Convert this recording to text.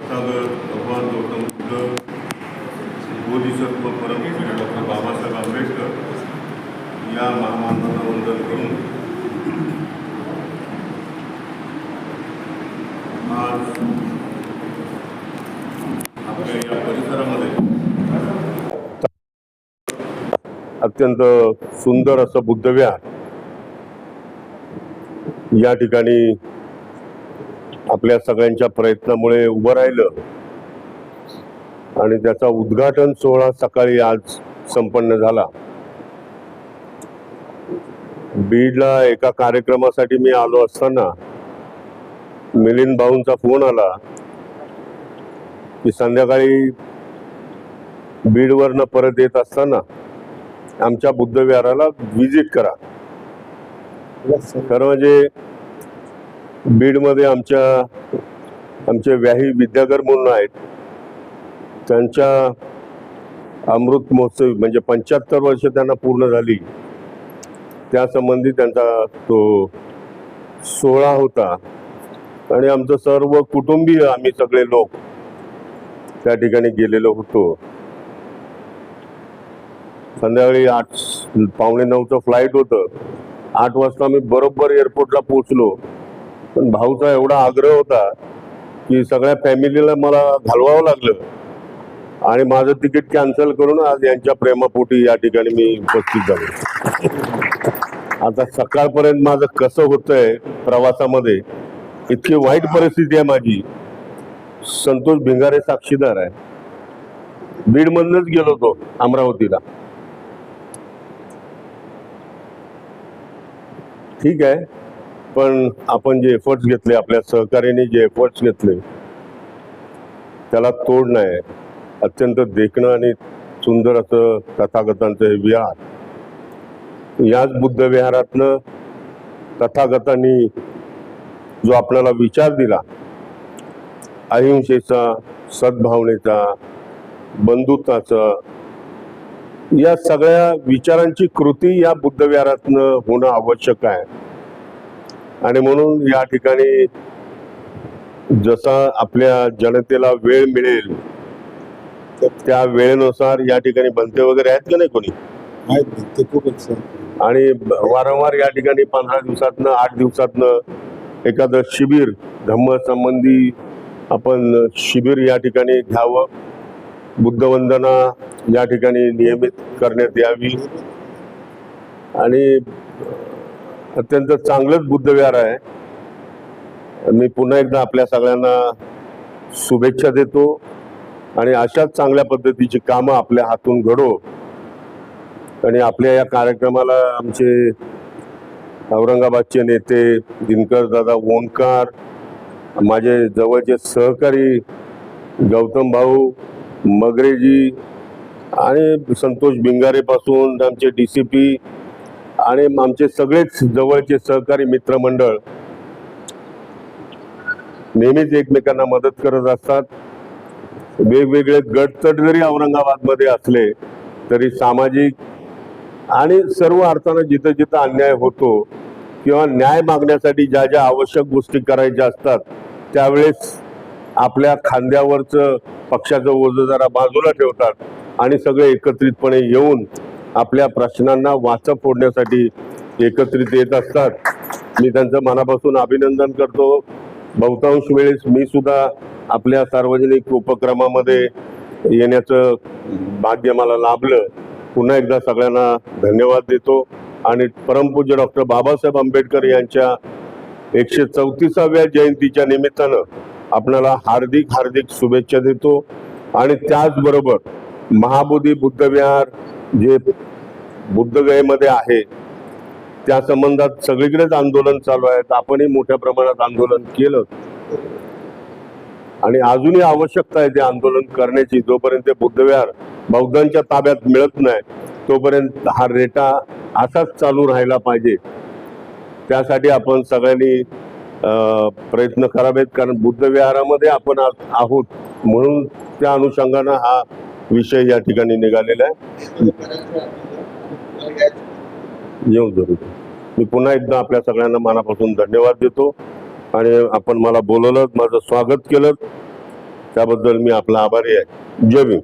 सागर भगवान गौतम बुद्ध बोधिसत्व परमपूज्य डॉक्टर बाबासाहेब आंबेडकर या महामानवांना वंदन करून आज आपल्या या परिसरामध्ये अत्यंत सुंदर असं बुद्धविहार या ठिकाणी आपल्या सगळ्यांच्या प्रयत्नामुळे उभं राहिलं. आणि त्याचा उद्घाटन सोहळा सकाळी आज संपन्न झाला. बीडला एका कार्यक्रमासाठी मी आलो असताना मिलिंद भाऊंचा फोन आला की संध्याकाळी बीडवरनं परत येत असताना आमच्या बुद्धविहाराला व्हिजिट करा. खरं म्हणजे बीडमध्ये आमच्या आमचे व्याही विद्यागर म्हणून आहेत. त्यांच्या अमृत महोत्सव म्हणजे पंच्याहत्तर वर्ष त्यांना पूर्ण झाली. त्या संबंधी त्यांचा तो सोहळा होता. आणि आमचं सर्व कुटुंबीय आम्ही सगळे लोक त्या ठिकाणी गेलेलो होतो. संध्याकाळी आठ पावणे नऊचं फ्लाईट होतं. आठ वाजता आम्ही बरोबर एअरपोर्टला पोहोचलो. पण भाऊचा एवढा आग्रह होता की सगळ्या फॅमिलीला मला घालवावं लागलं. आणि माझं तिकीट कॅन्सल करून आज यांच्या प्रेमापोटी या ठिकाणी मी उपस्थित झालो. आता सकाळपर्यंत माझं कसं होतंय प्रवासामध्ये इतकी वाईट परिस्थिती आहे माझी. संतोष भिंगारे साक्षीदार आहे. बीडमधनच गेलो होतो अमरावतीला. ठीक आहे. पण आपण जे एफर्ट्स घेतले आपल्या सहकार्याने जे एफर्ट्स घेतले त्याला तोड नाही. अत्यंत देखणं आणि सुंदर असं तथागतांचं हे विहार. याच बुद्ध विहारातनं तथागतांनी जो आपल्याला विचार दिला अहिंसेचा सद्भावनेचा बंधुत्वाचा या सगळ्या विचारांची कृती या बुद्धविहारातनं होणं आवश्यक आहे. आणि म्हणून या ठिकाणी जसा आपल्या जनतेला वेळ मिळेल त्या वेळेनुसार या ठिकाणी बनते वगैरे आहेत का नाही कोणी? आहेत खूपच आणि वारंवार या ठिकाणी पंधरा दिवसातनं आठ दिवसातनं एखादं शिबिर धम्म संबंधी आपण शिबिर या ठिकाणी घ्यावं. बुद्धवंदना या ठिकाणी नियमित करण्यात यावी. आणि अत्यंत चांगलंच बुद्धविहार आहे. मी पुन्हा एकदा आपल्या सगळ्यांना शुभेच्छा देतो आणि अशाच चांगल्या पद्धतीची कामं आपल्या हातून घडो. आणि आपल्या या कार्यक्रमाला आमचे औरंगाबादचे नेते दिनकर दादा ओंकार माझे जवळचे सहकारी गौतम भाऊ मगरेजी आणि संतोष बिंगारेपासून आमचे डी सी पी आणि आमचे सगळेच जवळचे सहकारी मित्रमंडळ नेहमीच एकमेकांना मदत करत असतात. वेगवेगळे गटतट जरी औरंगाबादमध्ये असले तरी सामाजिक आणि सर्व अर्थानं जिथं जिथं अन्याय होतो किंवा न्याय मागण्यासाठी ज्या ज्या आवश्यक गोष्टी करायच्या असतात त्यावेळेस आपल्या खांद्यावरचं पक्षाचं ओझं जरा बाजूला ठेवतात आणि सगळे एकत्रितपणे येऊन आपल्या प्रश्नांना वाचा फोडण्यासाठी एकत्रित येत असतात. मी त्यांचं मनापासून अभिनंदन करतो. बहुतांश वेळेस मी सुद्धा आपल्या सार्वजनिक उपक्रमामध्ये येण्याचं भाग्य मला लाभलं. पुन्हा एकदा सगळ्यांना धन्यवाद देतो. आणि परमपूज्य डॉक्टर बाबासाहेब आंबेडकर यांच्या एकशे चौतीसाव्या जयंतीच्या निमित्तानं आपल्याला हार्दिक हार्दिक शुभेच्छा देतो. आणि त्याचबरोबर महाबोधी बुद्धविहार जे बुद्धगयेमध्ये आहे त्या संबंधात सगळीकडेच आंदोलन चालू आहे. आपणही मोठ्या प्रमाणात आंदोलन केलं. आणि अजूनही आवश्यकता आहे ते आंदोलन करण्याची. जोपर्यंत ते बुद्धविहार बौद्धांच्या ताब्यात मिळत नाही तोपर्यंत हा रेटा असाच चालू राहिला पाहिजे. त्यासाठी आपण सगळ्यांनी प्रयत्न करावेत. कारण बुद्धविहारामध्ये आपण आहोत. म्हणून त्या अनुषंगानं हा विषय या ठिकाणी निघालेला आहे. येऊ जरूर. मी पुन्हा एकदा आपल्या सगळ्यांना मनापासून धन्यवाद देतो आणि आपण मला बोलवलं माझं स्वागत केलं. त्याबद्दल मी आपला आभारी आहे. जय भीम.